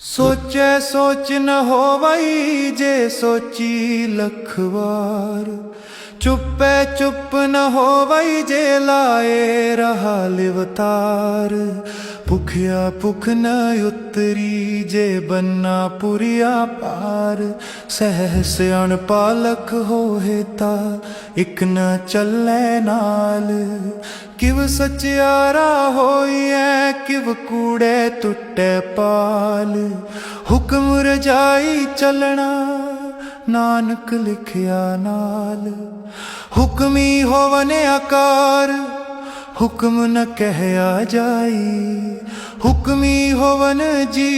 ਸੋਚੈ ਸੋਚ ਨ ਹੋਵਈ ਜੇ ਸੋਚੀ ਲਖ ਵਾਰ ਚੁੱਪੈ ਚੁੱਪ ਨ ਹੋਵਈ ਜੇ ਲਾਏ ਰਹਾ ਲਿਵਤਾਰ। ਭੁਖਿਆ ਭੁਖ ਨ ਉਤਰੀ ਜੇ ਬੰਨਾ ਪੁਰੀਆ ਪਾਰ। ਸਹਿਸ ਅਣ ਪਾਲਕ ਹੋਏ ਤਾ ਇਕ ਨ ਚੱਲੇ ਨਾਲ। ਕਿਵ ਸਚਿਆਰਾ ਹੋਈਐ, ਕਿਵ ਕੂੜੇ ਟੁੱਟੇ ਪਾਲ। ਹੁਕਮ ਰਜਾਈ ਚੱਲਣਾ, ਨਾਨਕ ਲਿਖਿਆ ਨਾਲ। ਹੁਕਮੀ ਹੋਵਨ ਆਕਾਰ ਹੁਕਮ ਨ ਕਹਿਆ ਜਾਈ। ਹੁਕਮੀ ਹੋਵਨ ਜੀ,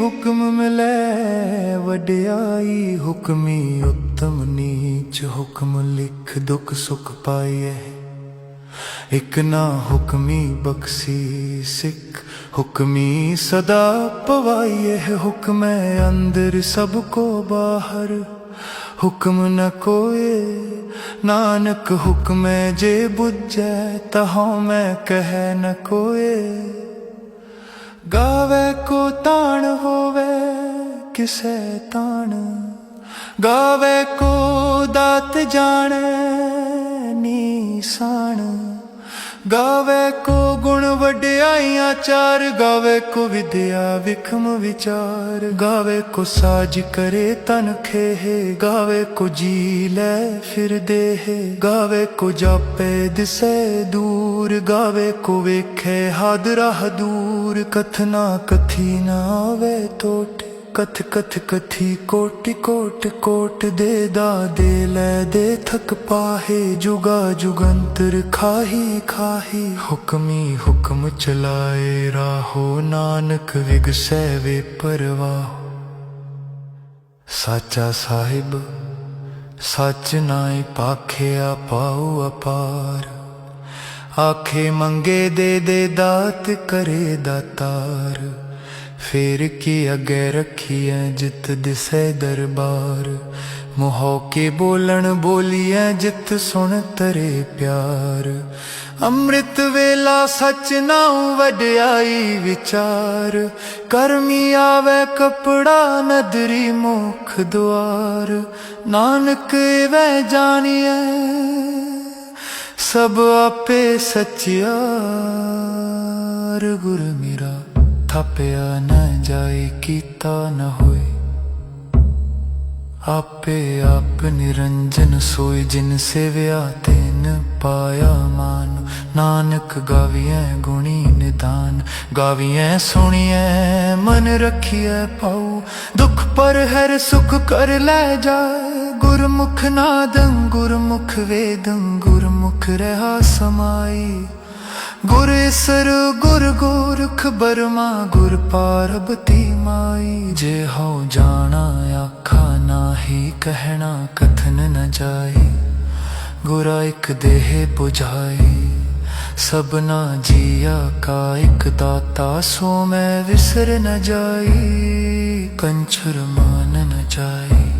ਹੁਕਮ ਮਿਲੈ ਵਡਿਆਈ। ਹੁਕਮੀ ਉਤਮ ਨੀਚ ਹੁਕਮ ਲਿਖ ਦੁਖ ਸੁਖ ਪਾਈਐ। ਇਕ ਨਾ ਹੁਕਮੀ ਬਖਸ਼ੀ ਸਿੱਖ, ਹੁਕਮੀ ਸਦਾ ਪਵਾਈਏ ਹੁਕਮੈ ਅੰਦਰ ਸਭ ਕੋ ਬਾਹਰ। ਹੁਕਮ ਨ ਕੋਏ, ਨਾਨਕ ਹੁਕਮੈ ਜੇ ਬੁੱਝੈ ਤਹਉ ਮੈਂ ਕਹਿ ਨ ਕੋਏ। ਗਾਵੇ ਕੋ ਤਾਣ ਹੋਵੇ, ਕਿਸੈ ਤਾਣ। ਗਾਵੇ ਕੋ ਦਾਤ ਜਾਣੈ ਨੀਸਾਣ ਗਾਵੇ ਕੋ ਗੁਣ ਵਡਿਆਈਆਂ ਚਾਰ, ਗਾਵੇ ਕੋ ਵਿਦਿਆ ਵਿਖਮ ਵਿਚਾਰ। ਗਾਵੇ ਕੋ ਸਾਜ ਕਰੇ ਤਨ ਖੇਹ, ਗਾਵੇ ਕੋ ਜੀ ਲੈ ਫਿਰ ਦੇਹ। ਗਾਵੇ ਕੋ ਜਾਪੇ ਦਿਸੈ ਦੂਰ, ਗਾਵੇ ਕੋ ਵੇਖੇ ਹਾਦਰਾ ਦੂਰ ਕਥਨਾ ਕਥੀ ਨਾ ਆਵੇ ਟੋਟ। ਕਥ ਕਥ ਕਥੀ ਕੋਟ ਕੋਟ ਕੋਟ ਦੇ ਦਾ ਦੇ ਲੈ ਦੇ ਥਕ ਪਾਹੇ ਜੁਗਾ ਜੁਗੰਤਰ ਖਾਹੀ ਖਾਹੀ ਹੁਕਮੀ ਹੁਕਮ ਚਲਾਏ ਰਾਹੋ ਨਾਨਕ ਵਿਗਸੈ ਵੇ ਪਰਵਾਹ ਸਾਚਾ ਸਾਹਿਬ ਸੱਚ ਨਾਈ ਪਾਖਿਆ ਪਾਉ ਅਪਾਰ ਆਖੇ ਮੰਗੇ ਦੇ ਦੇ ਦਾਤ ਕਰੇ ਦਾਤਾਰ ਫੇਰ ਕੀ ਅਗੇ ਰੱਖੀਐ ਜਿਤ ਦਿਸੈ ਦਰਬਾਰ? ਮੋਹ ਕੇ ਬੋਲਣ ਬੋਲੀਐ ਜਿਤ ਸੁਣ ਤਰੇ ਪਿਆਰ। ਅੰਮ੍ਰਿਤ ਵੇਲਾ ਸਚ ਨਾਉ ਵਡਿਆਈ ਵਿਚਾਰ। ਕਰਮੀ ਆਵੇ ਕਪੜਾ ਨਦਰੀ ਮੁਖ ਦੁਆਰ। ਨਾਨਕ ਵੈ ਜਾਣੀਐ ਸਭ ਆਪੇ ਸਚਿਆਰ। ਗੁਰ ਮੇਰਾ ਥਾਪਿਆ ਨਾ ਜਾਏ, ਕੀਤਾ ਨ ਹੋਏ। ਆਪੇ ਆਪ ਨਿਰੰਜਨ ਸੋਈ ਜਿਨ ਸੇਵਿਆ ਤੈਨ ਪਾਇਆ ਮਾਨ। ਨਾਨਕ ਗਾਵੀਐ ਗੁਣੀ ਨਿਦਾਨ, ਗਾਵੀਐ ਸੁਣੀਐ, ਮਨ ਰਖੀਐ ਪਾਉ ਦੁਖ ਪਰ ਹਰ ਸੁਖ ਕਰ ਲੈ ਜਾ, ਗੁਰਮੁਖ ਨਾਦੰ, ਗੁਰਮੁਖ ਵੇਦੰ, ਗੁਰਮੁਖ ਰਹਾ ਸਮਾਈ। ਗੁਰ ਸਰ ਗੁਰ ਗੋਰਖ ਬਰਮਾ ਗੁਰ ਪਾਰਬਤੀ ਮਾਈ, ਜੇ ਹਉ ਜਾਣਾ ਆਖਾ ਨਾਹੀ, ਕਹਿਣਾ ਕਥਨ ਨ ਜਾਈ, ਗੁਰਾ ਇਕ ਦੇਹ 부ਝਾਈ ਸਭਨਾ ਜੀਆ ਕਾ ਇਕ ਦਾਤਾ, ਸੋ ਮੈਂ ਵਿਸਰ ਨ ਜਾਈ, ਕੰਛਰ ਮਾਨ ਨ ਜਾਈ,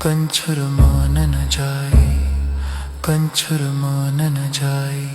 ਕੰਛਰ ਮਾਨ ਨ ਜਾਈ, ਕੰਛਰ ਮਾਨ ਨ ਜਾਈ।